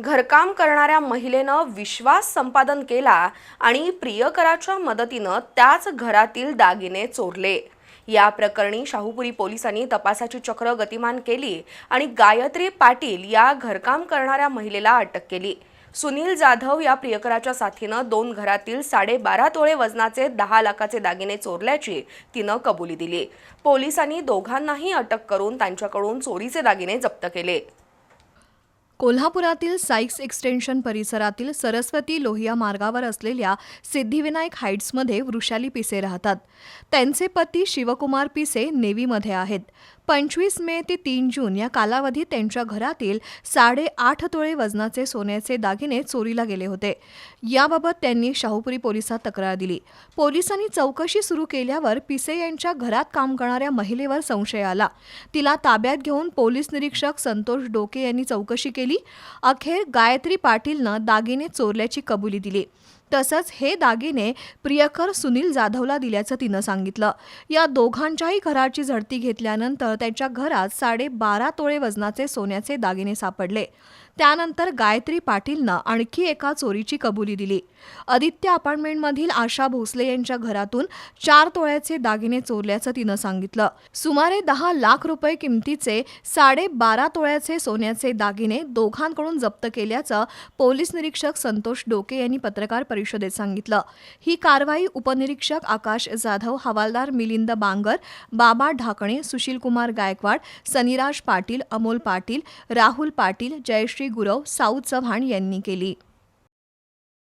घरकाम करणाऱ्या महिलेनं विश्वास संपादन केला आणि प्रियकराच्या मदतीनं त्याच घरातील दागिने चोरले. या प्रकरणी शाहूपुरी पोलिसांनी तपासाची चक्र गतिमान केली आणि गायत्री पाटील या घरकाम करणाऱ्या महिलेला अटक केली. सुनील जाधव या प्रियकराच्या साथीनं दोन घरातील साडेबारा तोळे वजनाचे दहा लाखाचे दागिने चोरल्याची तिनं कबुली दिली. पोलिसांनी दोघांनाही अटक करून त्यांच्याकडून चोरीचे दागिने जप्त केले. कोल्हापुरातील सायक्स एक्सटेन्शन परिसरातील सरस्वती लोहिया मार्गावर असलेल्या सिद्धिविनायक हाईट्समध्ये वृषाली पिसे राहतात. त्यांचे पती शिवकुमार पिसे नेव्हीमध्ये आहेत. पंचवीस मे ते तीन जून या कालावधीत त्यांच्या घरातील साडेआठ तोळे वजनाचे सोन्याचे दागिने चोरीला गेले होते. याबाबत त्यांनी शाहूपुरी पोलिसात तक्रार दिली. पोलिसांनी चौकशी सुरू केल्यावर पिसे यांच्या घरात काम करणाऱ्या महिलेवर संशय आला. तिला ताब्यात घेऊन पोलीस निरीक्षक संतोष डोके यांनी चौकशी केली. अखेर गायत्री पाटीलनं दागिने चोरल्याची कबुली दिली. तसंच हे दागिने प्रियकर सुनील जाधवला दिल्याचं तिनं सांगितलं. या दोघांच्याही घराची झडती घेतल्यानंतर त्यांच्या घरात साडेबारा तोळे वजनाचे सोन्याचे दागिने सापडले. त्यानंतर गायत्री पाटीलनं आणखी एका चोरीची कबुली दिली. आदित्य अपार्टमेंटमधील आशा भोसले यांच्या घरातून चार तोळ्याचे दागिने चोरल्याचं तिनं सांगितलं. सुमारे दहा लाख रुपये किमतीचे साडेबारा तोळ्याचे सोन्याचे दागिने दोघांकडून जप्त केल्याचं पोलीस निरीक्षक संतोष डोके यांनी पत्रकार परिषदेत सांगितलं. ही कारवाई उपनिरीक्षक आकाश जाधव हवालदार मिलिंद बांगर बाबा ढाकणे सुशीलकुमार गायकवाड सनिराज पाटील अमोल पाटील राहुल पाटील जयश्री गुरव साऊ चव्हाण यांनी केली.